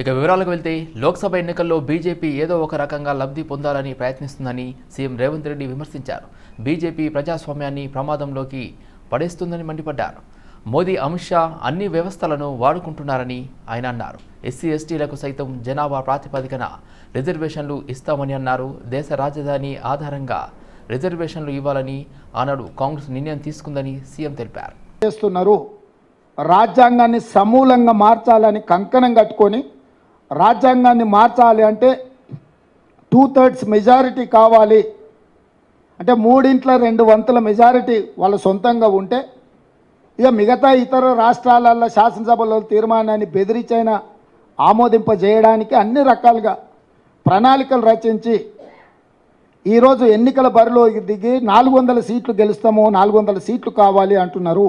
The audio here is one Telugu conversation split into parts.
ఇక వివరాలకు వెళ్తే లోక్సభ ఎన్నికల్లో బీజేపీ ఏదో ఒక రకంగా లబ్ధి పొందాలని ప్రయత్నిస్తుందని సీఎం రేవంత్ రెడ్డి విమర్శించారు. బీజేపీ ప్రజాస్వామ్యాన్ని ప్రమాదంలోకి పడేస్తుందని మండిపడ్డారు. మోదీ అమిత్ షా అన్ని వ్యవస్థలను వాడుకుంటున్నారని ఆయన అన్నారు. ఎస్సీ ఎస్టీలకు సైతం జనాభా ప్రాతిపదికన రిజర్వేషన్లు ఇస్తామని అన్నారు. దేశ రాజధాని ఆధారంగా రిజర్వేషన్లు ఇవ్వాలని ఆనాడు కాంగ్రెస్ నిర్ణయం తీసుకుందని సీఎం తెలిపారు. చేస్తున్నారు. రాజ్యాంగాన్ని సమూలంగా మార్చాలని కంకణం కట్టుకొని రాజ్యాంగాన్ని మార్చాలి అంటే టూ థర్డ్స్ మెజారిటీ కావాలి. అంటే మూడింట్ల రెండు వంతుల మెజారిటీ వాళ్ళ సొంతంగా ఉంటే ఇక మిగతా ఇతర రాష్ట్రాలలో శాసనసభలో తీర్మానాన్ని బెదిరించైనా ఆమోదింపజేయడానికి అన్ని రకాలుగా ప్రణాళికలు రచించి ఈరోజు ఎన్నికల బరిలో దిగి నాలుగు వందల సీట్లు గెలుస్తాము నాలుగు వందల సీట్లు కావాలి అంటున్నారు.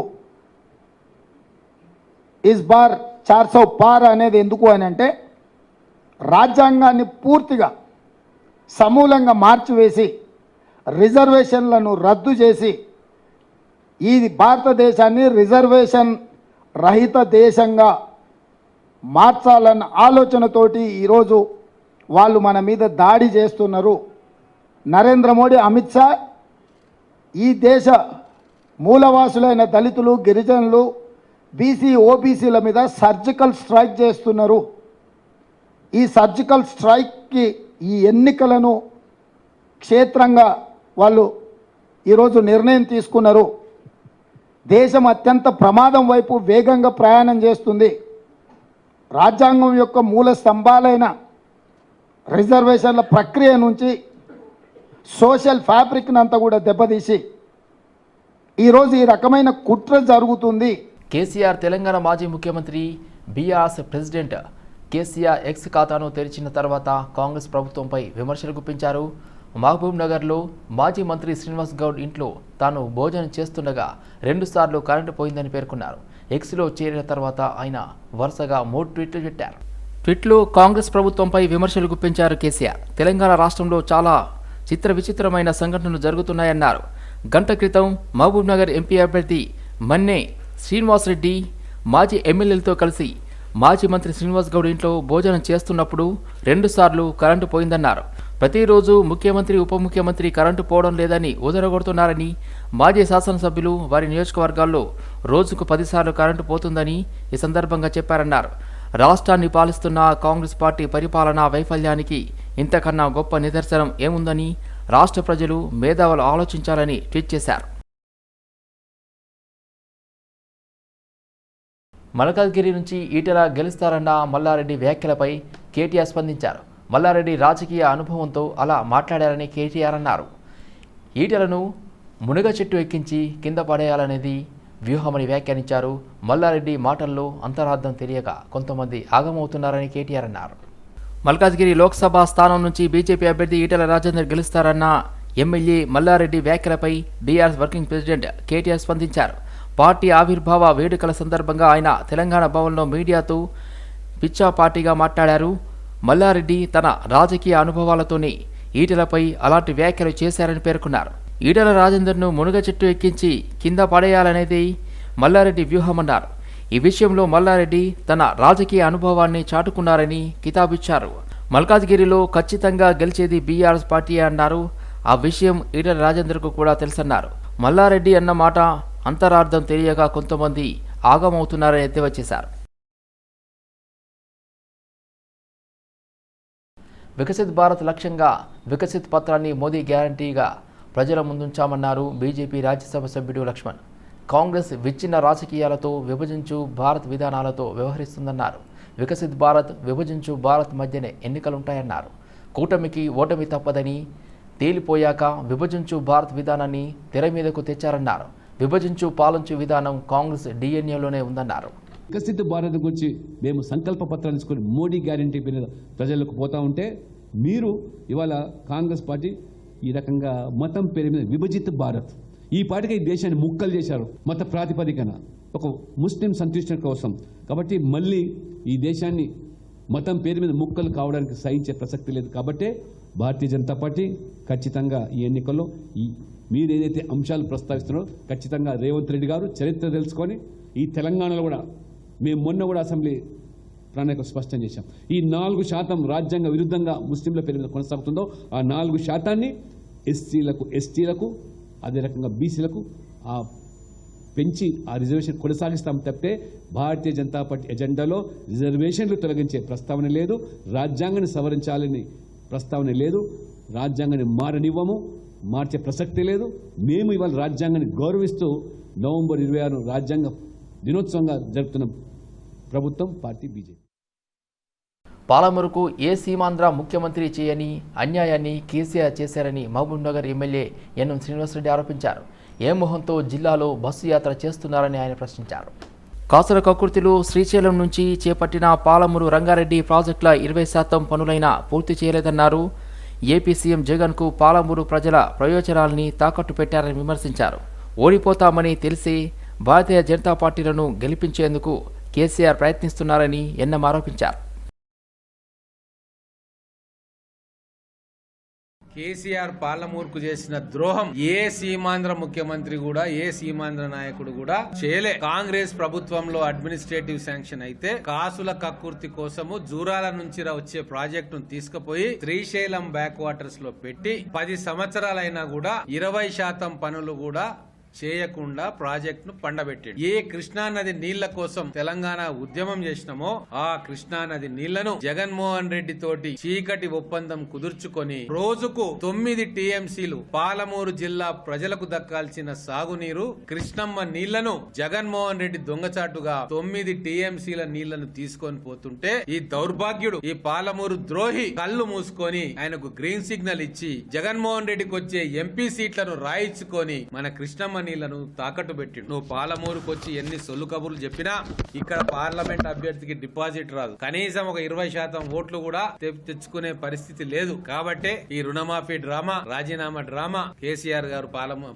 ఇస్ బార్ చార్సౌ పార్ అనేది ఎందుకు అని అంటే రాజ్యాంగాన్ని పూర్తిగా సమూలంగా మార్చివేసి రిజర్వేషన్లను రద్దు చేసి ఈ భారతదేశాన్ని రిజర్వేషన్ రహిత దేశంగా మార్చాలన్న ఆలోచనతోటి ఈరోజు వాళ్ళు మన మీద దాడి చేస్తున్నారు. నరేంద్ర మోడీ అమిత్ షా ఈ దేశ మూలవాసులైన దళితులు గిరిజనులు బీసీ ఓబీసీల మీద సర్జికల్ స్ట్రైక్ చేస్తున్నారు. ఈ సర్జికల్ స్ట్రైక్కి ఈ ఎన్నికలను క్షేత్రంగా వాళ్ళు ఈరోజు నిర్ణయం తీసుకున్నారు. దేశం అత్యంత ప్రమాదం వైపు వేగంగా ప్రయాణం చేస్తుంది. రాజ్యాంగం యొక్క మూల స్తంభాలైన రిజర్వేషన్ల ప్రక్రియ నుంచి సోషల్ ఫ్యాబ్రిక్ని అంతా కూడా దెబ్బతీసి ఈరోజు ఈ రకమైన కుట్ర జరుగుతుంది. కేసీఆర్ తెలంగాణ మాజీ ముఖ్యమంత్రి బీఆర్ఎస్ ప్రెసిడెంట్ కేసీఆర్ ఎక్స్ ఖాతాను తెరిచిన తర్వాత కాంగ్రెస్ ప్రభుత్వంపై విమర్శలు గుప్పించారు. మహబూబ్ నగర్లో మాజీ మంత్రి శ్రీనివాస్ గౌడ్ ఇంట్లో తాను భోజనం చేస్తుండగా రెండుసార్లు కరెంటు పోయిందని పేర్కొన్నారు. ఎక్స్లో చేరిన తర్వాత ఆయన వరుసగా మూడు ట్వీట్లు పెట్టారు. ట్వీట్లు కాంగ్రెస్ ప్రభుత్వంపై విమర్శలు గుప్పించారు కేసీఆర్. తెలంగాణ రాష్ట్రంలో చాలా చిత్ర విచిత్రమైన సంఘటనలు జరుగుతున్నాయన్నారు. గంట క్రితం మహబూబ్ నగర్ ఎంపీ అభ్యర్థి మన్నే శ్రీనివాస్ రెడ్డి మాజీ ఎమ్మెల్యేలతో కలిసి మాజీ మంత్రి శ్రీనివాస్ గౌడ్ ఇంట్లో భోజనం చేస్తున్నప్పుడు రెండుసార్లు కరెంటు పోయిందన్నారు. ప్రతిరోజు ముఖ్యమంత్రి ఉప ముఖ్యమంత్రి కరెంటు పోవడం లేదని ఉదరగొడుతున్నారని మాజీ శాసనసభ్యులు వారి నియోజకవర్గాల్లో రోజుకు పదిసార్లు కరెంటు పోతుందని ఈ సందర్భంగా చెప్పారన్నారు. రాష్ట్రాన్ని పాలిస్తున్న కాంగ్రెస్ పార్టీ పరిపాలనా వైఫల్యానికి ఇంతకన్నా గొప్ప నిదర్శనం ఏముందని రాష్ట్ర ప్రజలు మేధావులు ఆలోచించాలని ట్వీట్ చేశారు. మల్కాజ్గిరి నుంచి ఈటెల గెలుస్తారన్న మల్లారెడ్డి వ్యాఖ్యలపై కేటీఆర్ స్పందించారు. మల్లారెడ్డి రాజకీయ అనుభవంతో అలా మాట్లాడారని కేటీఆర్ అన్నారు. ఈటెలను మునగ చెట్టు ఎక్కించి కింద పడేయాలనేది వ్యూహమని వ్యాఖ్యానించారు. మల్లారెడ్డి మాటల్లో అంతరార్థం తెలియక కొంతమంది ఆగమవుతున్నారని కేటీఆర్ అన్నారు. మల్కాజ్గిరి లోక్సభ స్థానం నుంచి బీజేపీ అభ్యర్థి ఈటెల రాజేందర్ గెలుస్తారన్న ఎమ్మెల్యే మల్లారెడ్డి వ్యాఖ్యలపై బీఆర్ఎస్ వర్కింగ్ ప్రెసిడెంట్ కేటీఆర్ స్పందించారు. పార్టీ ఆవిర్భావ వేడుకల సందర్భంగా ఆయన తెలంగాణ భవన్లో మీడియాతో పిచ్చా పార్టీగా మాట్లాడారు. మల్లారెడ్డి తన రాజకీయ అనుభవాలతోనే ఈటలపై అలాంటి వ్యాఖ్యలు చేశారని పేర్కొన్నారు. ఈటల రాజేందర్ను మునుగ చెట్టు ఎక్కించి కింద పడేయాలనేది మల్లారెడ్డి వ్యూహమన్నారు. ఈ విషయంలో మల్లారెడ్డి తన రాజకీయ అనుభవాన్ని చాటుకున్నారని కితాబిచ్చారు. మల్కాజ్గిరిలో ఖచ్చితంగా గెలిచేది బీఆర్ఎస్ పార్టీ అన్నారు. ఆ విషయం ఈటెల రాజేందర్కు కూడా తెలుసన్నారు. మల్లారెడ్డి అన్న మాట అంతరార్థం తెలియక కొంతమంది ఆగమవుతున్నారని ఎద్దేవా చేశారు. వికసిత్ భారత్ లక్ష్యంగా వికసిత్ పత్రాన్ని మోదీ గ్యారంటీగా ప్రజల ముందుంచామన్నారు బీజేపీ రాజ్యసభ సభ్యుడు లక్ష్మణ్. కాంగ్రెస్ విచ్ఛిన్న రాజకీయాలతో విభజించు భారత్ విధానాలతో వ్యవహరిస్తుందన్నారు. వికసిత్ భారత్ విభజించు భారత్ మధ్యనే ఎన్నికలుంటాయన్నారు. కూటమికి ఓటమి తప్పదని తేలిపోయాక విభజించు భారత్ విధానాన్ని తెర మీదకు తెచ్చారన్నారు. విభజించు పాలించు విధానం కాంగ్రెస్ డిఎన్ఏలోనే ఉందన్నారు. వికసిత భారత్ గురించి మేము సంకల్ప పత్రాన్ని తీసుకొని మోడీ గ్యారంటీ మీద ప్రజలకు పోతా ఉంటే మీరు ఇవాళ కాంగ్రెస్ పార్టీ ఈ రకంగా మతం పేరు మీద విభజిత భారత్. ఈ పార్టీకి ఈ దేశాన్ని ముక్కలు చేశారు మత ప్రాతిపదికన. ఒక ముస్లిం సంతుష్టి కోసం. కాబట్టి మళ్ళీ ఈ దేశాన్ని మతం పేరు మీద ముక్కలు కావడానికి సహించే ప్రసక్తి లేదు. కాబట్టే భారతీయ జనతా పార్టీ ఖచ్చితంగా ఈ ఎన్నికల్లో ఈ మీరు ఏదైతే అంశాలు ప్రస్తావిస్తున్నారో ఖచ్చితంగా రేవంత్ రెడ్డి గారు చరిత్ర తెలుసుకొని ఈ తెలంగాణలో కూడా మేము మొన్న కూడా అసెంబ్లీ ప్రణాళిక స్పష్టం చేశాం. ఈ నాలుగు శాతం రాజ్యాంగ విరుద్ధంగా ముస్లింల పేరు మీద కొనసాగుతుందో ఆ నాలుగు శాతాన్ని ఎస్సీలకు ఎస్టీలకు అదే రకంగా బీసీలకు ఆ పెంచి ఆ రిజర్వేషన్ కొనసాగిస్తాం తప్పితే భారతీయ జనతా పార్టీ ఎజెండాలో రిజర్వేషన్లు తొలగించే ప్రస్తావన లేదు రాజ్యాంగాన్ని సవరించాలని ప్రస్తావన లేదు రాజ్యాంగాన్ని మారనివ్వము మార్చే ప్రసక్తి లేదు. మేము ఇవాళ రాజ్యాంగాన్ని గౌరవిస్తూ నవంబర్ ఇరవై ఆరు రాజ్యాంగ దినోత్సవంగా జరుపుతున్న ప్రభుత్వం పార్టీ బీజేపీ. పాలమూరుకు ఏ సీమాంధ్ర ముఖ్యమంత్రి చేయని అన్యాయాన్ని కేసీఆర్ చేశారని మహబూబ్నగర్ ఎమ్మెల్యే ఎన్ఎం శ్రీనివాసరెడ్డి ఆరోపించారు. ఏ మొహంతో జిల్లాలో బస్సు యాత్ర చేస్తున్నారని ఆయన ప్రశ్నించారు. కాసుల కకృతిలో శ్రీశైలం నుంచి చేపట్టిన పాలమూరు రంగారెడ్డి ప్రాజెక్టుల ఇరవై శాతం పనులైనా పూర్తి చేయలేదన్నారు. ఏపీ సీఎం జగన్కు పాలమూరు ప్రజల ప్రయోజనాల్ని తాకట్టు పెట్టారని విమర్శించారు. ఓడిపోతామని తెలిసి భారతీయ జనతా పార్టీలను గెలిపించేందుకు కేసీఆర్ ప్రయత్నిస్తున్నారని ఎన్నం ఆరోపించారు కేసీఆర్ పాలమూర్కు చేసిన ద్రోహం ఏ సీమాంధ్ర ముఖ్యమంత్రి కూడా ఏ సీమాంధ్ర నాయకుడు కూడా చేయలే. కాంగ్రెస్ ప్రభుత్వంలో అడ్మినిస్ట్రేటివ్ శాంక్షన్ అయితే కాసుల కక్కుర్తి కోసము జూరాల నుంచి వచ్చే ప్రాజెక్టును తీసుకుపోయి శ్రీశైలం బ్యాక్ వాటర్స్లో పెట్టి పది సంవత్సరాలైనా కూడా ఇరవై శాతం పనులు కూడా చేయకుండా ప్రాజెక్ట్ను పండబెట్టాడు. ఏ కృష్ణానది నీళ్ళ కోసం తెలంగాణ ఉద్యమం చేసినామో ఆ కృష్ణా నది నీళ్ళను జగన్మోహన్ రెడ్డి తోటి చీకటి ఒప్పందం కుదుర్చుకొని రోజుకు తొమ్మిది టీఎంసీలు పాలమూరు జిల్లా ప్రజలకు దక్కాల్సిన సాగునీరు కృష్ణమ్మ నీళ్ళను జగన్మోహన్ రెడ్డి దొంగచాటుగా తొమ్మిది టీఎంసీల నీళ్ళను తీసుకొని పోతుంటే ఈ దౌర్భాగ్యుడు ఈ పాలమూరు ద్రోహి కళ్ళు మూసుకొని ఆయనకు గ్రీన్ సిగ్నల్ ఇచ్చి జగన్మోహన్ రెడ్డికి వచ్చే ఎంపీ సీట్లను రాయించుకొని మన కృష్ణమ్మ నీళ్ళను తాకట్టు పెట్టి నువ్వు పాలమూరుకొచ్చి ఎన్ని సొల్లు కబుర్లు చెప్పినా ఇక్కడ పార్లమెంట్ అభ్యర్థికి డిపాజిట్ రాదు. కనీసం ఒక ఇరవై శాతం ఓట్లు కూడా తెచ్చుకునే పరిస్థితి లేదు. కాబట్టే ఈ రుణమాఫీ డ్రామా రాజీనామా డ్రామా కేసీఆర్ గారు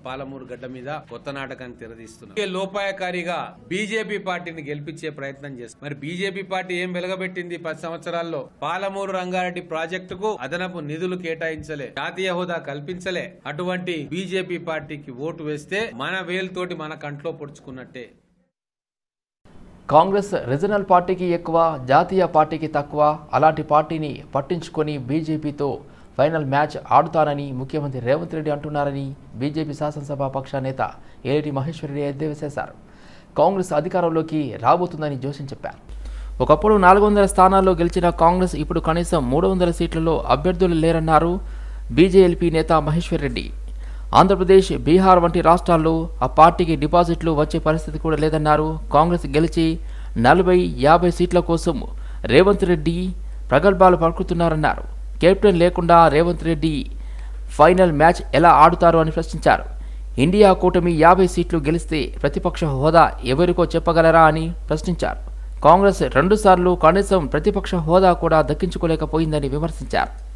పాలమూరు గడ్డ మీద కొత్త నాటకాన్ని తెరదీస్తున్నారు. లోపాయకారిగా బీజేపీ పార్టీని గెలిపించే ప్రయత్నం చేస్తారు మరి బీజేపీ పార్టీ ఏం వెలగబెట్టింది పది సంవత్సరాల్లో? పాలమూరు రంగారెడ్డి ప్రాజెక్టుకు అదనపు నిధులు కేటాయించలే జాతీయ హోదా కల్పించలే. అటువంటి బీజేపీ పార్టీకి ఓటు వేస్తే మన వేలుతోటి మన కంట్లో పొడుచుకున్నట్టే. కాంగ్రెస్ రీజనల్ పార్టీకి ఎక్కువ జాతీయ పార్టీకి తక్కువ అలాంటి పార్టీని పట్టించుకొని బీజేపీతో ఫైనల్ మ్యాచ్ ఆడుతానని ముఖ్యమంత్రి రేవంత్ రెడ్డి అంటున్నారని బీజేపీ శాసనసభ పక్ష నేత ఏలేటి మహేశ్వరరెడ్డి ఎద్దేవా చేశారు. కాంగ్రెస్ అధికారంలోకి రాబోతుందని జోషన్ చెప్పారు. ఒకప్పుడు నాలుగు వందల స్థానాల్లో గెలిచిన కాంగ్రెస్ ఇప్పుడు కనీసం మూడు వందల సీట్లలో అభ్యర్థులు లేరన్నారు బీజేఎల్పీ నేత మహేశ్వర్ రెడ్డి. ఆంధ్రప్రదేశ్ బీహార్ వంటి రాష్ట్రాల్లో ఆ పార్టీకి డిపాజిట్లు వచ్చే పరిస్థితి కూడా లేదన్నారు. కాంగ్రెస్ గెలిచి నలభై యాభై సీట్ల కోసం రేవంత్ రెడ్డి ప్రగల్భాలు పలుకుతున్నారన్నారు. కెప్టెన్ లేకుండా రేవంత్ రెడ్డి ఫైనల్ మ్యాచ్ ఎలా ఆడుతారు అని ప్రశ్నించారు. ఇండియా కూటమి యాభై సీట్లు గెలిస్తే ప్రతిపక్ష హోదా ఎవరికో చెప్పగలరా అని ప్రశ్నించారు. కాంగ్రెస్ రెండుసార్లు కనీసం ప్రతిపక్ష హోదా కూడా దక్కించుకోలేకపోయిందని విమర్శించారు.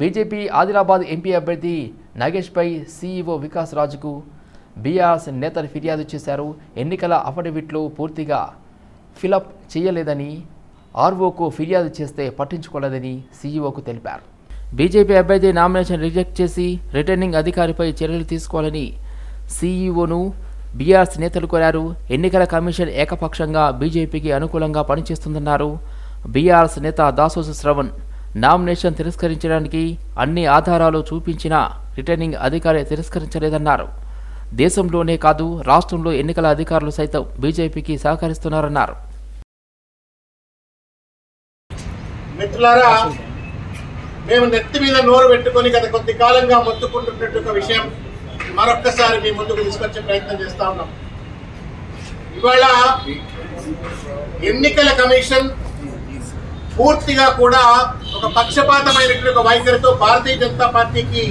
బీజేపీ ఆదిలాబాద్ ఎంపీ అభ్యర్థి నాగేష్పై సీఈఓ వికాస్ రాజుకు బీఆర్ఎస్ నేతలు ఫిర్యాదు చేశారు. ఎన్నికల అఫిడవిట్లు పూర్తిగా ఫిలప్ చేయలేదని ఆర్ఓకు ఫిర్యాదు చేస్తే పట్టించుకోలేదని సీఈఓకు తెలిపారు. బీజేపీ అభ్యర్థి నామినేషన్ రిజెక్ట్ చేసి రిటర్నింగ్ అధికారిపై చర్యలు తీసుకోవాలని సీఈఓను బీఆర్ఎస్ నేతలు కోరారు. ఎన్నికల కమిషన్ ఏకపక్షంగా బీజేపీకి అనుకూలంగా పనిచేస్తుందన్నారు బీఆర్ఎస్ నేత దాసోసు శ్రవణ్. నామినేషన్ తిరస్కరించడానికి అన్ని ఆధారాలు చూపించినా రిటర్నింగ్ అధికారి తిరస్కరించలేదన్నారు. దేశంలోనే కాదు రాష్ట్రంలో ఎన్నికల అధికారులు సైతం బీజేపీకి సహకరిస్తున్నారన్నారు. మిత్రులారా మేము నెత్తి మీద నోరు పెట్టుకొని గత కొద్ది కాలంగా మొత్తుకుంటున్నట్టు ఒక విషయం మరొక్కసారి మీ ముందుకు తీసుకొచ్చే ప్రయత్నం చేస్తా ఉన్నాం. ఇవాళ ఎన్నికల కమిషన్ పూర్తిగా కూడా ఒక పక్షపాతమైనటువంటి ఒక వైఖరితో భారతీయ జనతా పార్టీకి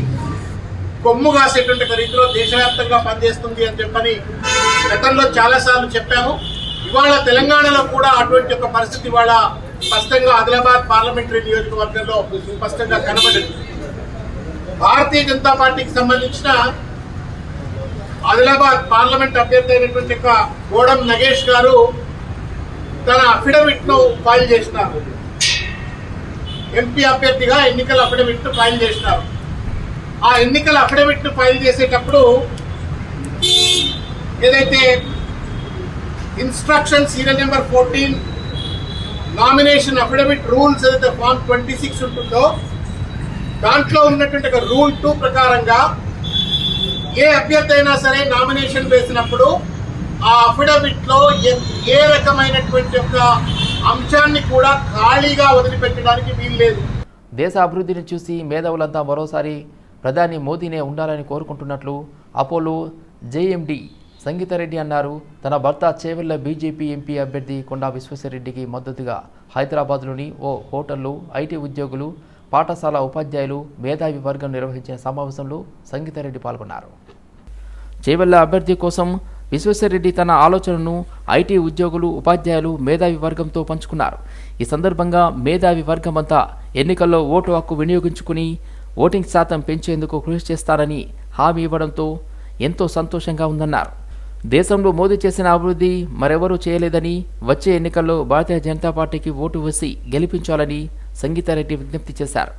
కొమ్ము కాసేటువంటి ఒక రీతిలో దేశవ్యాప్తంగా పనిచేస్తుంది అని చెప్పని గతంలో చాలాసార్లు చెప్పాము. ఇవాళ తెలంగాణలో కూడా అటువంటి ఒక పరిస్థితి ఇవాళ స్పష్టంగా ఆదిలాబాద్ పార్లమెంటరీ నియోజకవర్గంలో స్పష్టంగా కనబడింది. భారతీయ జనతా పార్టీకి సంబంధించిన ఆదిలాబాద్ పార్లమెంట్ అభ్యర్థి అయినటువంటి ఒక గోడం నగేష్ గారు తన అఫిడవిట్ను ఫైల్ చేసినారు. ఎంపీ అభ్యర్థిగా ఎన్నికల అఫిడవిట్ను ఫైల్ చేసినారు. ఆ ఎన్నికల అఫిడవిట్ను ఫైల్ చేసేటప్పుడు ఏదైతే instruction serial number fourteen nomination affidavit rules ఏదైతే ఫామ్ ట్వంటీ సిక్స్ ఉంటుందో దాంట్లో ఉన్నటువంటి ఒక రూల్ టూ ప్రకారంగా ఏ అభ్యర్థి అయినా సరే నామినేషన్ వేసినప్పుడు ఆ అఫిడవిట్లో ఏ- ఏ రకమైనటువంటి యొక్క అంశాన్ని కూడా ఖాళీగా వదిలిపెట్టడానికి వీల్లేదు దేశ అభివృద్ధిని చూసి మేధావులంతా మరోసారి ప్రధాని మోదీనే ఉండాలని కోరుకుంటున్నట్లు అపోలో జేఎండి సంగీతారెడ్డి అన్నారు. తన భర్త చేవెళ్ళ బీజేపీ ఎంపీ అభ్యర్థి కొండా విశ్వేశ్వరరెడ్డికి మద్దతుగా హైదరాబాద్లోని ఓ హోటల్లో ఐటీ ఉద్యోగులు పాఠశాల ఉపాధ్యాయులు మేధావి వర్గం నిర్వహించిన సమావేశంలో సంగీతారెడ్డి పాల్గొన్నారు. చేవెళ్ళ అభ్యర్థి కోసం విశ్వేశ్వరరెడ్డి తన ఆలోచనను ఐటీ ఉద్యోగులు ఉపాధ్యాయులు మేధావి వర్గంతో పంచుకున్నారు. ఈ సందర్భంగా మేధావి వర్గం అంతా ఎన్నికల్లో ఓటు హక్కు వినియోగించుకుని ఓటింగ్ శాతం పెంచేందుకు కృషి చేస్తారని హామీ ఇవ్వడంతో ఎంతో సంతోషంగా ఉందన్నారు. దేశంలో మోదీ చేసిన అభివృద్ధి మరెవరూ చేయలేదని వచ్చే ఎన్నికల్లో భారతీయ జనతా పార్టీకి ఓటు వేసి గెలిపించాలని సంగీతారెడ్డి విజ్ఞప్తి చేశారు.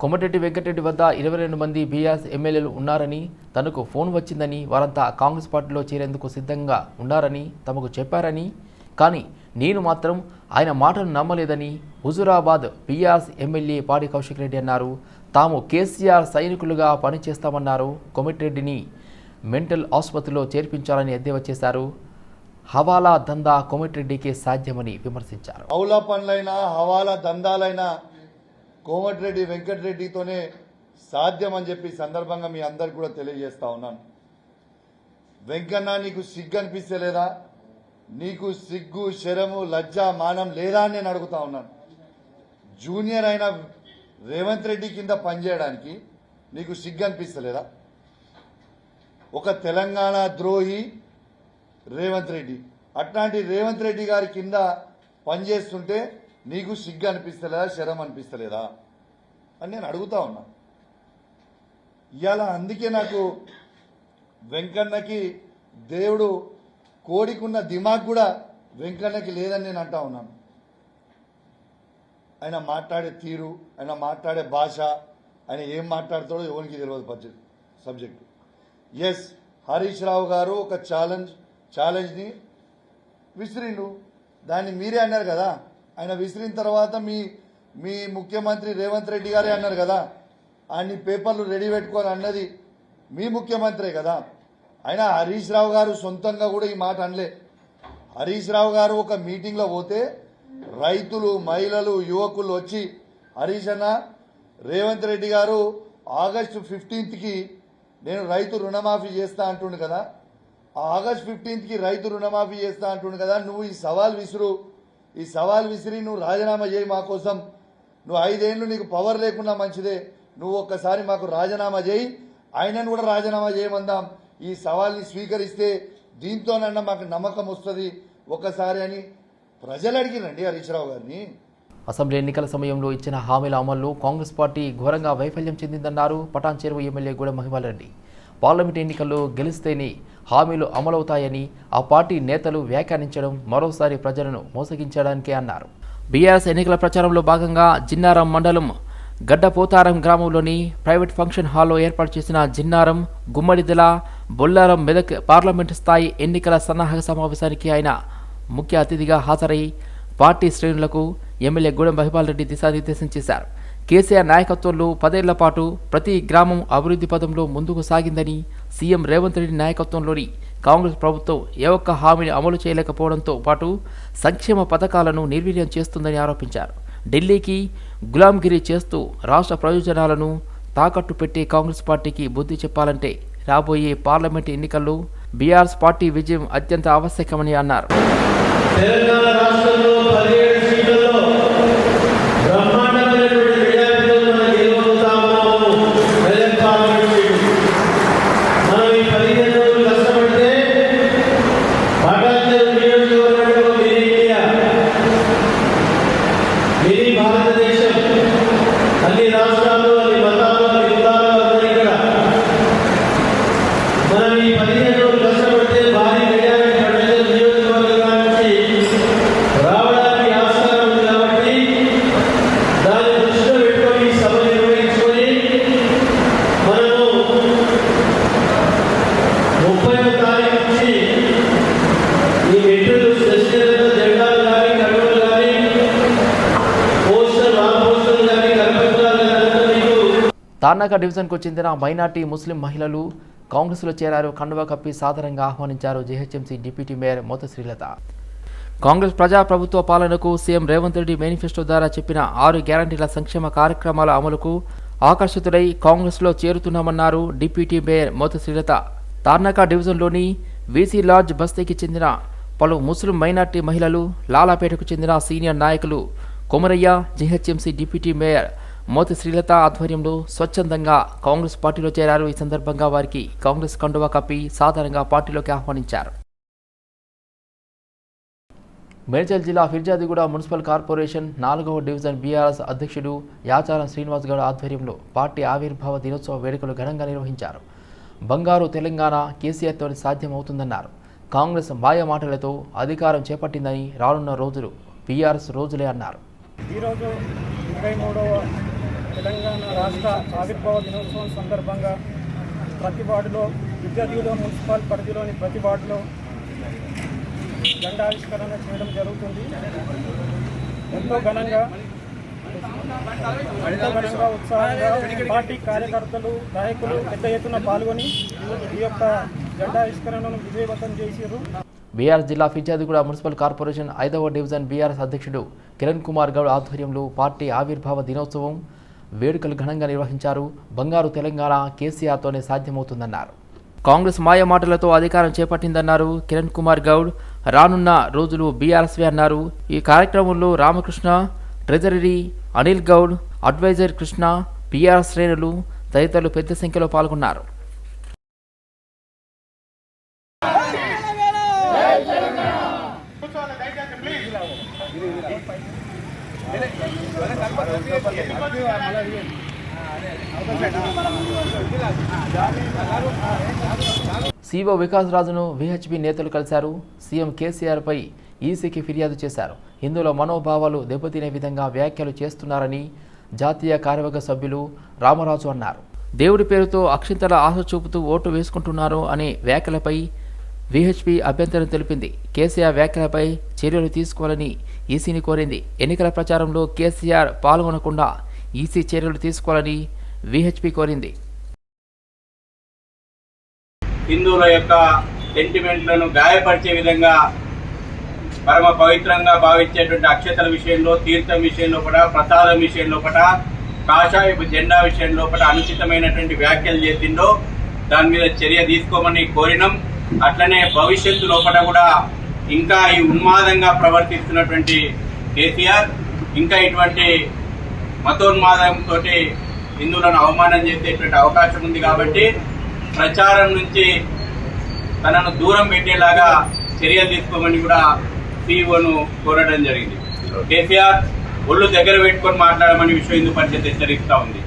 కొమటిరెడ్డి వెంకటరెడ్డి వద్ద ఇరవై రెండు మంది బీఆర్ఎస్ ఎమ్మెల్యేలు ఉన్నారని తనకు ఫోన్ వచ్చిందని వారంతా కాంగ్రెస్ పార్టీలో చేరేందుకు సిద్ధంగా ఉన్నారని తమకు చెప్పారని కానీ నేను మాత్రం ఆయన మాటను నమ్మలేదని హుజురాబాద్ బీఆర్ఎస్ ఎమ్మెల్యే పాడి కౌశిక్ రెడ్డి అన్నారు. తాము కేసీఆర్ సైనికులుగా పనిచేస్తామన్నారు. కొమటిరెడ్డిని మెంటల్ ఆసుపత్రిలో చేర్పించాలని ఎద్దేవా చేశారు. హవాలా దందా కొమటిరెడ్డికి సాధ్యమని విమర్శించారు. పౌల పనులైనా హవాలా దందాలైనా కోమటిరెడ్డి వెంకటరెడ్డితోనే సాధ్యం అని చెప్పి సందర్భంగా మీ అందరికి కూడా తెలియజేస్తా ఉన్నాను. వెంకన్న నీకు సిగ్గు అనిపిస్తలేదా నీకు సిగ్గు శరము లజ్జ మానం లేదా అని నేను అడుగుతా ఉన్నాను. జూనియర్ అయిన రేవంత్ రెడ్డి కింద పనిచేయడానికి నీకు సిగ్గు అనిపిస్తలేదా ఒక తెలంగాణ ద్రోహి రేవంత్ రెడ్డి. అట్లాంటి రేవంత్ రెడ్డి గారి కింద పనిచేస్తుంటే నీకు సిగ్గు అనిపిస్తలేదా శరం అనిపిస్తలేదా అని నేను అడుగుతా ఉన్నా. ఇవాళ అందుకే నాకు వెంకన్నకి దేవుడు కోడికున్న దిమాగ్ కూడా వెంకన్నకి లేదని నేను అంటా ఉన్నాను. ఆయన మాట్లాడే తీరు ఆయన మాట్లాడే భాష ఆయన ఏం మాట్లాడతాడో ఎవరికి తెలియదు budget subject. Yes Harish Rao గారు ఒక ఛాలెంజ్ ఛాలెంజ్ని విసిరిండు దాన్ని మీరే అన్నారు కదా. ఆయన విసిరిన తర్వాత మీ మీ ముఖ్యమంత్రి రేవంత్ రెడ్డి గారే అన్నారు కదా ఆయన్ని పేపర్లు రెడీ పెట్టుకొని అన్నది మీ ముఖ్యమంత్రే కదా. అయినా హరీష్ రావు గారు సొంతంగా కూడా ఈ మాట అనలే. హరీష్ రావు గారు ఒక మీటింగ్లో పోతే రైతులు మహిళలు యువకులు వచ్చి హరీష్ అన్న రేవంత్ రెడ్డి గారు ఆగస్టు ఫిఫ్టీన్త్కి నేను రైతు రుణమాఫీ చేస్తా అంటుండు కదా. ఆగస్ట్ ఫిఫ్టీన్త్కి రైతు రుణమాఫీ చేస్తా అంటుండు కదా నువ్వు ఈ సవాల్ విసురు. ఈ సవాల్ విసిరి నువ్వు రాజీనామా చేయి మా కోసం. నువ్వు ఐదేళ్ళు నీకు పవర్ లేకుండా మంచిదే. నువ్వు ఒక్కసారి మాకు రాజీనామా చేయి. ఆయనను కూడా రాజీనామా చేయమందాం. ఈ సవాల్ని స్వీకరిస్తే దీంతోనన్నా మాకు నమ్మకం వస్తుంది. ఒక్కసారి అని ప్రజలు అడిగినండి హరీష్ రావు గారిని. అసెంబ్లీ ఎన్నికల సమయంలో ఇచ్చిన హామీల అమల్లో కాంగ్రెస్ పార్టీ ఘోరంగా వైఫల్యం చెందిందన్నారు పటాన్ చెరువు ఎమ్మెల్యే గూడ మహిమారెడ్డి పార్లమెంట్ ఎన్నికల్లో గెలిస్తేనే హామీలు అమలవుతాయని ఆ పార్టీ నేతలు వ్యాఖ్యానించడం మరోసారి ప్రజలను మోసగించడానికే అన్నారు. బీఆర్ఎస్ ఎన్నికల ప్రచారంలో భాగంగా జిన్నారం మండలం గడ్డపోతారం గ్రామంలోని ప్రైవేట్ ఫంక్షన్ హాల్లో ఏర్పాటు చేసిన జిన్నారం గుమ్మడిదల బొల్లారం మెదక్ పార్లమెంటు స్థాయి ఎన్నికల సన్నాహక సమావేశానికి ఆయన ముఖ్య అతిథిగా హాజరై పార్టీ శ్రేణులకు ఎమ్మెల్యే గూడెం మహిపాల్ రెడ్డి దిశానిర్దేశం చేశారు. కేసీఆర్ నాయకత్వంలో పదేళ్ళ పాటు ప్రతి గ్రామం అభివృద్ధి పదంలో ముందుకు సాగిందని సీఎం రేవంత్ రెడ్డి నాయకత్వంలోని కాంగ్రెస్ ప్రభుత్వం ఏ ఒక్క హామీని అమలు చేయలేకపోవడంతో పాటు సంక్షేమ పథకాలను నిర్వీర్యం చేస్తుందని ఆరోపించారు. ఢిల్లీకి గులాంగిరి చేస్తూ రాష్ట్ర ప్రయోజనాలను తాకట్టు పెట్టి కాంగ్రెస్ పార్టీకి బుద్ధి చెప్పాలంటే రాబోయే పార్లమెంట్ ఎన్నికల్లో బీఆర్ఎస్ పార్టీ విజయం అత్యంత ఆవశ్యకమని అన్నారు. తెలంగాణ రాష్ట్రంలో తార్నాక డివిజన్కు చెందిన మైనార్టీ ముస్లిం మహిళలు కాంగ్రెస్లో చేరారు. కండువా కప్పి సాధారణంగా ఆహ్వానించారు GHMC deputy mayor Motha Srilatha. Congress ప్రజాప్రభుత్వ పాలనకు సీఎం రేవంత్ రెడ్డి మేనిఫెస్టో ద్వారా చెప్పిన ఆరు గ్యారంటీల సంక్షేమ కార్యక్రమాల అమలుకు ఆకర్షితులై కాంగ్రెస్లో చేరుతున్నామన్నారు డిప్యూటీ మేయర్ మోత శ్రీలత. తార్నాక డివిజన్లోని వీసీ లాడ్జ్ బస్తీకి చెందిన పలు ముస్లిం మైనార్టీ మహిళలు లాలాపేటకు చెందిన సీనియర్ నాయకులు Komaraiah GHMC deputy mayor Moti Srilatha ఆధ్వర్యంలో స్వచ్ఛందంగా కాంగ్రెస్ పార్టీలో చేరారు. ఈ సందర్భంగా వారికి కాంగ్రెస్ కండువా కప్పి సాధారణంగా పార్టీలోకి ఆహ్వానించారు. మేడ్చల్ జిల్లా ఫిర్జాదిగూడ మున్సిపల్ కార్పొరేషన్ నాలుగవ డివిజన్ బీఆర్ఎస్ అధ్యక్షుడు యాచారం శ్రీనివాస్ గౌడ్ ఆధ్వర్యంలో పార్టీ ఆవిర్భావ దినోత్సవ వేడుకలు ఘనంగా నిర్వహించారు. బంగారు తెలంగాణ కేసీఆర్తో సాధ్యమవుతుందన్నారు. కాంగ్రెస్ మాయ మాటలతో అధికారం చేపట్టిందని రానున్న రోజులు బీఆర్ఎస్ రోజులే అన్నారు. ఈరోజు ఇరవై మూడవ తెలంగాణ రాష్ట్ర ఆవిర్భావ దినోత్సవం సందర్భంగా ప్రతి వార్డులో విద్యార్థుల మున్సిపల్ పరిధిలోని ప్రతి వార్డులో జెండావిష్కరణ చేయడం జరుగుతుంది. ఎంతో ఘనంగా ఎంతో ఘనంగా ఉత్సాహంగా పార్టీ కార్యకర్తలు నాయకులు పెద్ద ఎత్తున పాల్గొని ఈ యొక్క జెండావిష్కరణను విజయవంతం చేశారు. బీఆర్ఎస్ జిల్లా ఫిర్జాదిగూడ మున్సిపల్ కార్పొరేషన్ ఐదవ డివిజన్ బీఆర్ఎస్ అధ్యక్షుడు కిరణ్ కుమార్ గౌడ్ ఆధ్వర్యంలో పార్టీ ఆవిర్భావ దినోత్సవం వేడుకలు ఘనంగా నిర్వహించారు. బంగారు తెలంగాణ కేసీఆర్తోనే సాధ్యమవుతుందన్నారు. కాంగ్రెస్ మాయ మాటలతో అధికారం చేపట్టిందన్నారు కిరణ్ కుమార్ గౌడ్. రానున్న రోజులు బీఆర్ఎస్వి అన్నారు. ఈ కార్యక్రమంలో Ramakrishna treasury Anil Goud adviser Krishna BRS శ్రేణులు తదితరులు పెద్ద సంఖ్యలో పాల్గొన్నారు. సీఓ వికాస్ రాజును విహెచ్పి నేతలు కలిశారు. సీఎం కేసీఆర్పై ఈసీకి ఫిర్యాదు చేశారు. హిందువుల మనోభావాలు దెబ్బతినే విధంగా వ్యాఖ్యలు చేస్తున్నారని జాతీయ కార్యవర్గ సభ్యులు రామరాజు అన్నారు. దేవుడి పేరుతో అక్షింతల ఆశ చూపుతూ ఓటు వేసుకుంటున్నారు అనే వ్యాఖ్యలపై విహెచ్పి అభ్యంతరం తెలిపింది. కేసీఆర్ వ్యాఖ్యలపై చర్యలు తీసుకోవాలని ఈసీని కోరింది. ఎన్నికల ప్రచారంలో కేసీఆర్ పాల్గొనకుండా ఈసీ చర్యలు తీసుకోవాలని విహెచ్పి కోరింది. హిందువుల యొక్క సెంటిమెంట్లను గాయపరిచే విధంగా పరమ పవిత్రంగా భావించేటువంటి అక్షతల విషయంలో తీర్థం విషయంలో కూడా ప్రసాదం విషయంలో కూడా కాషాయపు జెండా విషయంలో కూడా అనుచితమైనటువంటి వ్యాఖ్యలు చేసిందో దాని మీద చర్య తీసుకోమని కోరినాం. అట్లనే భవిష్యత్తు లోపల కూడా ఇంకా ఈ ఉన్మాదంగా ప్రవర్తిస్తున్నటువంటి కేసీఆర్ ఇంకా ఇటువంటి మతోన్మాదంతో హిందువులను అవమానం చేసేటువంటి అవకాశం ఉంది కాబట్టి ప్రచారం నుంచి తనను దూరం పెట్టేలాగా చర్యలు తీసుకోమని కూడా సీఈఓను కోరడం జరిగింది. కేసీఆర్ ఒళ్ళు దగ్గర పెట్టుకొని మాట్లాడమని విశ్వ హిందూ పరిషత్ హెచ్చరిస్తూ ఉంది.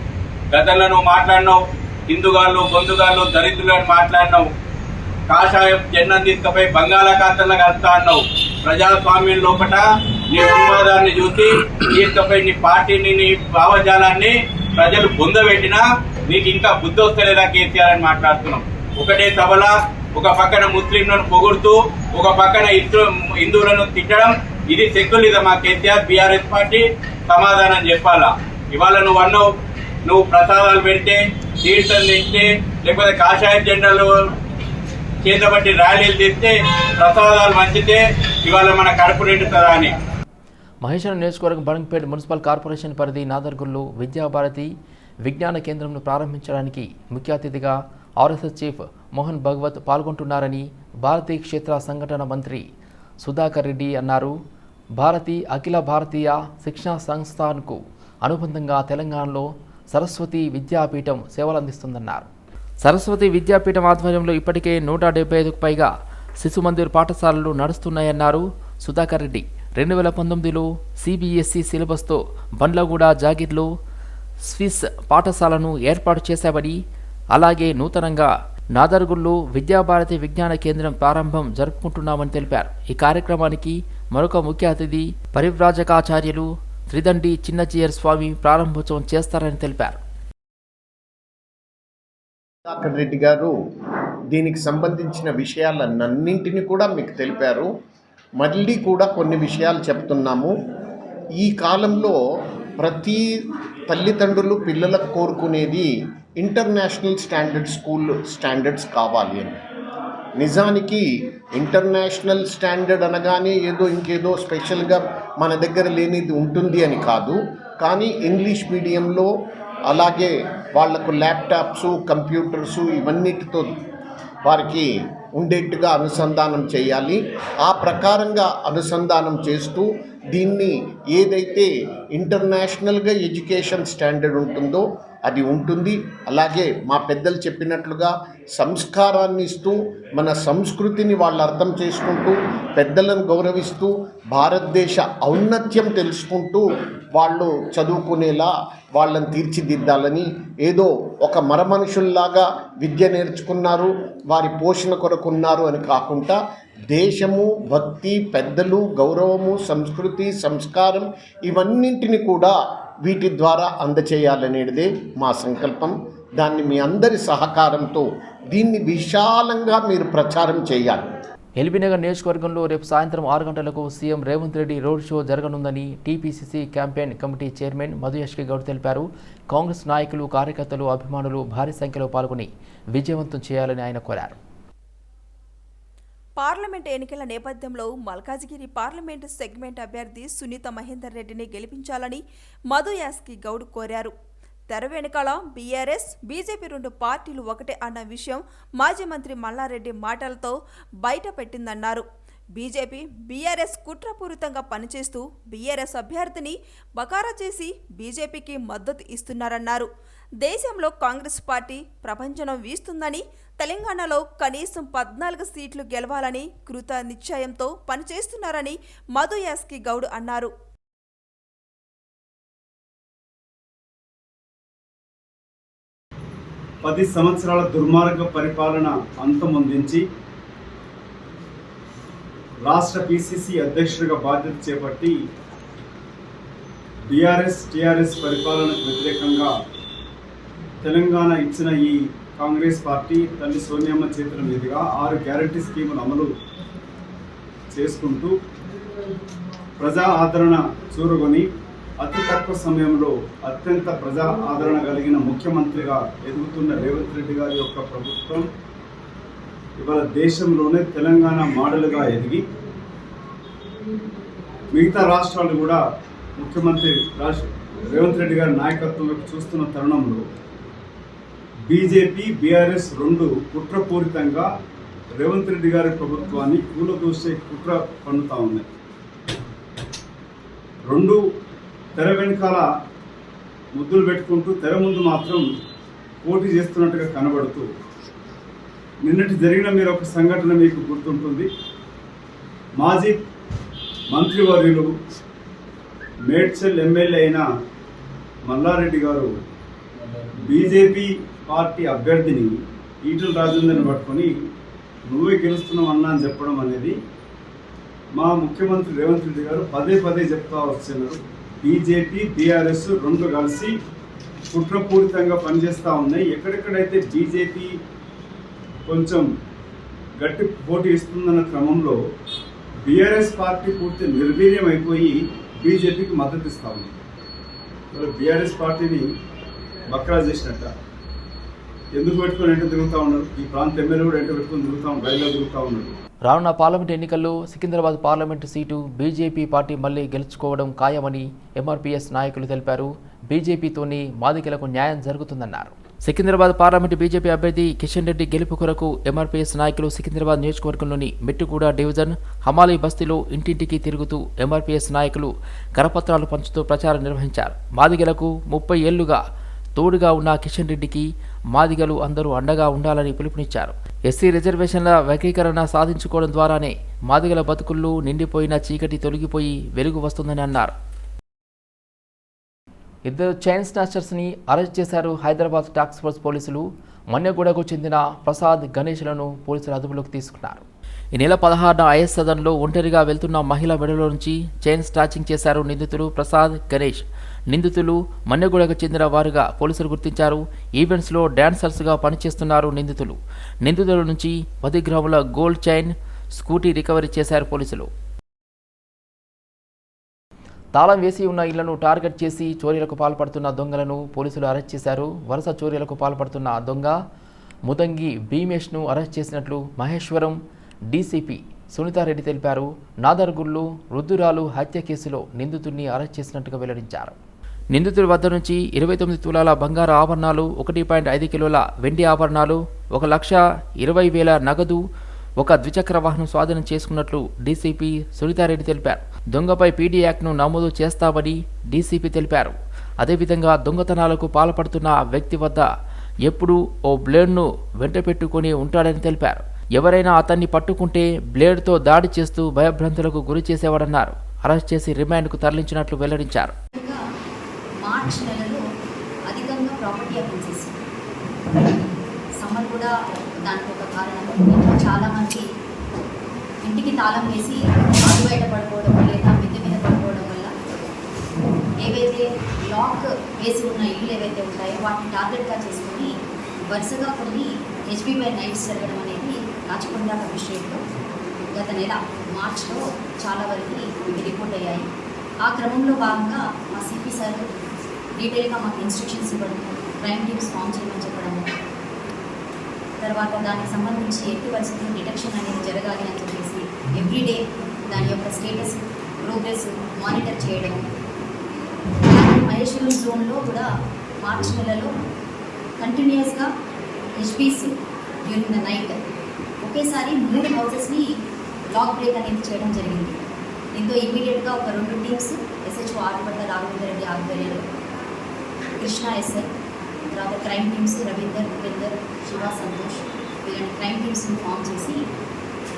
గతంలో నువ్వు మాట్లాడినావు హిందుగాళ్ళు బొందుగాళ్ళు దరిద్రులను మాట్లాడినావు కాషాయం జెండం తీసుకుపోయి బంగాళాఖాతంలో కలుస్తా అన్నావు. ప్రజాస్వామ్యం లోపల నీ ఉన్మాదాన్ని చూసి తీసుకుపోయి నీ పార్టీని నీ భావజాలాన్ని ప్రజలు పొందబెట్టినా నీకు ఇంకా బుద్ధి వస్తలేదా కేసీఆర్ అని మాట్లాడుతున్నాం. ఒకటే సభల ఒక పక్కన ముస్లింలను పొగుడుతూ ఒక పక్కన హిందువులను తిట్టడం ఇది సెక్యులిజమా కేసీఆర్ బీఆర్ఎస్ పార్టీ సమాధానం చెప్పాలా? ఇవాళ నువ్వు అన్నావు నువ్వు ప్రసాదాలు పెడితే తీర్థం తెస్తే లేకపోతే కాషాయ జెండాలు చేతబట్టి ర్యాలీలు తెస్తే ప్రసాదాలు మంచితే ఇవాళ మన కార్పొరేట్ అని మహేశ్వరం నియోజకవర్గం బడంగపేట మున్సిపల్ కార్పొరేషన్ పరిధి నాదర్గుల్లో విద్యాభారతి విజ్ఞాన కేంద్రంను ప్రారంభించడానికి ముఖ్య అతిథిగా ఆర్ఎస్ఎస్ చీఫ్ మోహన్ భగవత్ పాల్గొంటున్నారని భారతీయ క్షేత్ర సంఘటన మంత్రి సుధాకర్ రెడ్డి అన్నారు. భారతి అఖిల భారతీయ శిక్షణ సంస్థకు అనుబంధంగా తెలంగాణలో సరస్వతి విద్యాపీఠం సేవలందిస్తుందన్నారు. సరస్వతి విద్యాపీఠం ఆధ్వర్యంలో ఇప్పటికే నూట డెబ్బై ఐదుకు పైగా శిశు మందిర్ పాఠశాలలు నడుస్తున్నాయన్నారు సుధాకర్ రెడ్డి. రెండు వేల పంతొమ్మిదిలో సిబిఎస్ఈ సిలబస్తో బండ్లగూడ జాగిర్లో స్విస్ పాఠశాలను ఏర్పాటు చేశామని అలాగే నూతనంగా నాదర్గుల్లో విద్యాభారతి విజ్ఞాన కేంద్రం ప్రారంభం జరుపుకుంటున్నామని తెలిపారు. ఈ కార్యక్రమానికి మరొక ముఖ్య అతిథి పరివ్రాజకాచార్యులు త్రిదండి చిన్నజీయర్ స్వామి ప్రారంభోత్సవం చేస్తారని తెలిపారు. సుధాకర్ రెడ్డి గారు దీనికి సంబంధించిన విషయాలన్నింటినీ కూడా మీకు తెలిపారు. మళ్ళీ కూడా కొన్ని విషయాలు చెప్తున్నాము. ఈ కాలంలో ప్రతి తల్లిదండ్రులు పిల్లలకు కోరుకునేది ఇంటర్నేషనల్ స్టాండర్డ్ స్కూల్ స్టాండర్డ్స్ కావాలి అని. నిజానికి ఇంటర్నేషనల్ స్టాండర్డ్ అనగానే ఏదో ఇంకేదో స్పెషల్గా మన దగ్గర లేనిది ఉంటుంది అని కాదు. కానీ ఇంగ్లీష్ మీడియంలో అలాగే వాళ్ళకు ల్యాప్టాప్స్ కంప్యూటర్స్ ఇవన్నిటితో వారికి ఉండేట్టుగా అనుసంధానం చేయాలి. ఆ ప్రకారంగా అనుసంధానం చేస్తూ దీన్ని ఏదైతే ఇంటర్నేషనల్గా ఎడ్యుకేషన్ స్టాండర్డ్ ఉంటుందో అది ఉంటుంది. అలాగే మా పెద్దలు చెప్పినట్లుగా సంస్కారాన్ని ఇస్తూ మన సంస్కృతిని వాళ్ళు అర్థం చేసుకుంటూ పెద్దలను గౌరవిస్తూ భారతదేశ ఔన్నత్యం తెలుసుకుంటూ వాళ్ళు చదువుకునేలా వాళ్ళని తీర్చిదిద్దాలని ఏదో ఒక మరమనుషుల్లాగా విద్య నేర్చుకున్నారు వారి పోషణ కొరకు ఉన్నారు అని కాకుండా దేశము భక్తి పెద్దలు గౌరవము సంస్కృతి సంస్కారం ఇవన్నింటిని కూడా వీటి ద్వారా అందచేయాలనేదే మా సంకల్పం. దాన్ని మీ అందరి సహకారంతో దీన్ని విశాలంగా మీరు ప్రచారం చేయాలి. ఎల్బీనగర్ నియోజకవర్గంలో రేపు సాయంత్రం ఆరు గంటలకు CM Revanth Reddy road show జరగనుందని TPCC campaign committee chairman Madhu Yaskhi Goud తెలిపారు. కాంగ్రెస్ నాయకులు కార్యకర్తలు అభిమానులు భారీ సంఖ్యలో పాల్గొని విజయవంతం చేయాలని ఆయన కోరారు. పార్లమెంట్ ఎన్నికల నేపథ్యంలో మల్కాజిగిరి పార్లమెంటు సెగ్మెంట్ అభ్యర్థి సునీత మహేందర్ రెడ్డిని గెలిపించాలని మధు యాస్కి గౌడ్ కోరారు. తెర వెనుకాల బీఆర్ఎస్ బీజేపీ రెండు పార్టీలు ఒకటే అన్న విషయం మాజీ మంత్రి మల్లారెడ్డి మాటలతో బయట పెట్టిందన్నారు బీజేపీ బీఆర్ఎస్ కుట్రపూరితంగా పనిచేస్తూ బీఆర్ఎస్ అభ్యర్థిని బకారా చేసి బీజేపీకి మద్దతు ఇస్తున్నారన్నారు. దేశంలో కాంగ్రెస్ పార్టీ ప్రపంచనం వీస్తుందని తెలంగాణలో కనీసం పద్నాలుగు సీట్లు గెలవాలని కృత నిశ్చయంతో పనిచేస్తున్నారని మధు యాస్కి గౌడ్ అన్నారు. పది సంవత్సరాల దుర్మార్గ పరిపాలన అంతమొందించి రాష్ట్ర పిసిసి అధ్యక్షుడిగా బాధ్యత చేపట్టి బీఆర్ఎస్ టీఆర్ఎస్ పరిపాలనకు వ్యతిరేకంగా తెలంగాణ ఇచ్చిన ఈ కాంగ్రెస్ పార్టీ తల్లి సోనియమ్మ చేతుల మీదుగా ఆరు గ్యారంటీ స్కీములు అమలు చేసుకుంటూ ప్రజా ఆదరణ చూరుకొని అతి తక్కువ సమయంలో అత్యంత ప్రజా ఆదరణ కలిగిన ముఖ్యమంత్రిగా ఎదుగుతున్న రేవంత్ రెడ్డి గారి యొక్క ప్రభుత్వం ఇవాళ దేశంలోనే తెలంగాణ మోడల్గా ఎదిగి మిగతా రాష్ట్రాలు కూడా ముఖ్యమంత్రి రేవంత్ రెడ్డి గారి నాయకత్వంలో చూస్తున్న తరుణంలో బీజేపీ బీఆర్ఎస్ రెండు కుట్రపూరితంగా రేవంత్ రెడ్డి గారి ప్రభుత్వాన్ని కూలదూసే కుట్ర పన్నుతా ఉన్నాయి. రెండు తెర వెనకాల ముద్దులు పెట్టుకుంటూ తెర ముందు మాత్రం పోటీ చేస్తున్నట్టుగా కనబడుతూ నిన్నటి జరిగిన మీరు ఒక సంఘటన మీకు గుర్తుంటుంది. మాజీ మంత్రివర్యులు మేడ్చల్ ఎమ్మెల్యే అయిన మల్లారెడ్డి గారు బీజేపీ పార్టీ అభ్యర్థిని ఈటల రాజేందర్ని పట్టుకొని నువ్వే గెలుస్తున్నావు అన్నా అని చెప్పడం అనేది మా ముఖ్యమంత్రి రేవంత్ రెడ్డి గారు పదే పదే చెప్తా వస్తున్నారు బీజేపీ బీఆర్ఎస్ రెండు కలిసి కుట్రపూరితంగా పనిచేస్తూ ఉన్నాయి. ఎక్కడెక్కడైతే బీజేపీ కొంచెం గట్టి పోటీ ఇస్తుందన్న క్రమంలో బీఆర్ఎస్ పార్టీ పూర్తి నిర్వీర్యం అయిపోయి బీజేపీకి మద్దతు ఇస్తూ ఉంది. మరి బీఆర్ఎస్ పార్టీని బక్రా చేసినట్ట? ఎందుకు పెట్టుకుని ఎంట తిరుగుతూ ఉన్నారు? ఈ ప్రాంత ఎమ్మెల్యే కూడా ఎంట పెట్టుకుని తిరుగుతూ ఉన్నారు రైల్లో తిరుగుతూ ఉన్నారు. రానున్న పార్లమెంట్ ఎన్నికల్లో Secunderabad parliament seat BJP party మళ్ళీ గెలుచుకోవడం ఖాయమని ఎంఆర్పీఎస్ నాయకులు తెలిపారు. బీజేపీతోనే మాదికలకు న్యాయం జరుగుతుందన్నారు. సికింద్రాబాద్ పార్లమెంటు బీజేపీ అభ్యర్థి కిషన్ రెడ్డి గెలుపు కొరకు ఎంఆర్పీఎస్ నాయకులు సికింద్రాబాద్ నియోజకవర్గంలోని మెట్టుగూడ డివిజన్ హమాలి బస్తీలో ఇంటింటికి తిరుగుతూ ఎంఆర్పీఎస్ నాయకులు కరపత్రాలు పంచుతూ ప్రచారం నిర్వహించారు. మాదిగలకు ముప్పై ఏళ్ళుగా తోడుగా ఉన్న కిషన్ రెడ్డికి మాదిగలు అందరూ అండగా ఉండాలని పిలుపునిచ్చారు. ఎస్సీ రిజర్వేషన్ల వర్గీకరణ సాధించుకోవడం ద్వారానే మాదిగల బతుకుల్లో నిండిపోయిన చీకటి తొలగిపోయి వెలుగు వస్తుందని అన్నారు. ఇద్దరు చైన్ స్నాచర్స్ని అరెస్ట్ చేశారు హైదరాబాద్ టాస్క్ ఫోర్స్ పోలీసులు. మన్యగూడకు చెందిన ప్రసాద్ గణేష్లను పోలీసులు అదుపులోకి తీసుకున్నారు. ఈ నెల పదహారున ఐఎస్ సదన్లో ఒంటరిగా వెళ్తున్న మహిళ మెడలో నుంచి చైన్ స్టాచింగ్ చేశారు నిందితులు ప్రసాద్ గణేష్. నిందితులు మన్నెగూడకు చెందిన వారుగా పోలీసులు గుర్తించారు. ఈవెంట్స్లో డాన్సర్స్గా పనిచేస్తున్నారు నిందితులు. నిందితుల నుంచి పది గ్రాముల గోల్డ్ చైన్ స్కూటీ రికవరీ చేశారు పోలీసులు. తాళం వేసి ఉన్న ఇళ్ళను టార్గెట్ చేసి చోరీలకు పాల్పడుతున్న దొంగలను పోలీసులు అరెస్ట్ చేశారు. వరుస చోరీలకు పాల్పడుతున్న దొంగ ముదంగి భీమేష్ను అరెస్ట్ చేసినట్లు మహేశ్వరం డీసీపీ సునీతారెడ్డి తెలిపారు. నాదర్గుళ్ళు రుద్దురాలు హత్య కేసులో నిందితుడిని అరెస్ట్ చేసినట్టుగా వెల్లడించారు. నిందితుడి వద్ద నుంచి ఇరవై తొమ్మిది తులాల బంగారు ఆభరణాలు ఒకటి పాయింట్ ఐదు కిలోల వెండి ఆభరణాలు ఒక లక్ష ఇరవై వేల నగదు ఒక ద్విచక్ర వాహనం స్వాధీనం చేసుకున్నట్లు డీసీపీ సునీతారెడ్డి తెలిపారు. దొంగపై పీడీ యాక్ట్ను నమోదు చేస్తామని డీసీపీ తెలిపారు. అదేవిధంగా దొంగతనాలకు పాల్పడుతున్న ఆ వ్యక్తి వద్ద ఎప్పుడూ ఓ బ్లేడ్ను వెంట పెట్టుకుని ఉంటాడని తెలిపారు. ఎవరైనా అతన్ని పట్టుకుంటే బ్లేడ్తో దాడి చేస్తూ భయభ్రాంతులకు గురి చేసేవాడన్నారు. అరెస్ట్ చేసి రిమాండ్కు తరలించినట్లు వెల్లడించారు. మార్చ్ నెలలో అధికంగా ప్రాపర్టీ అఫెన్సెస్ సమ్మర్ కూడా దానికి ఒక కారణం. ఇంట్లో చాలామంది ఇంటికి తాళం వేసి ఆరు బయట పడిపోవడం లేదా మిద్దె మీద పడిపోవడం వల్ల ఏవైతే లాక్ వేసి ఉన్న ఇల్లు ఏవైతే ఉంటాయో వాటిని టార్గెట్గా చేసుకొని వరుసగా కొన్ని హెచ్బీపై నైట్స్ జరగడం అనేది రాచకొండ అభిషేక్లో గత నెల మార్చ్లో చాలా వరకు రిపోర్ట్ అయ్యాయి. ఆ క్రమంలో భాగంగా మా సిపి సార్ డీటెయిల్గా మాకు ఇన్స్ట్రక్షన్స్ ఇవ్వడం క్రైమ్ టీమ్స్ ఫామ్ చేయమని చెప్పడము తర్వాత దానికి సంబంధించి ఎట్టి పరిస్థితుల్లో డిటెక్షన్ అనేది జరగాలి అని చెప్పేసి ఎవ్రీడే దాని యొక్క స్టేటస్ ప్రోగ్రెస్ మానిటర్ చేయడం. మహేశ్వరం జోన్లో కూడా మార్చి నెలలో కంటిన్యూస్గా హెచ్పిసి డ్యూరింగ్ ద నైట్ ఒకేసారి మూడు హౌసెస్ని లాక్ బ్రేక్ అనేది చేయడం జరిగింది. దీంతో ఇమీడియట్గా ఒక రెండు టీమ్స్ ఎస్హెచ్ఓ ఆదిపట్ల రాఘవేంద్ర రెడ్డి ఆధ్వర్యంలో కృష్ణ ఎస్ఐ తర్వాత క్రైమ్ టీమ్స్ రవీందర్ ఉపేందర్ శివ సంతోష్. వీళ్ళని క్రైమ్ టీమ్స్ని ఫామ్ చేసి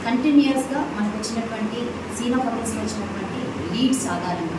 కంటిన్యూస్గా మనకు వచ్చినటువంటి సీన్ ఆఫ్ వచ్చినటువంటి లీడ్స్ ఆధారంగా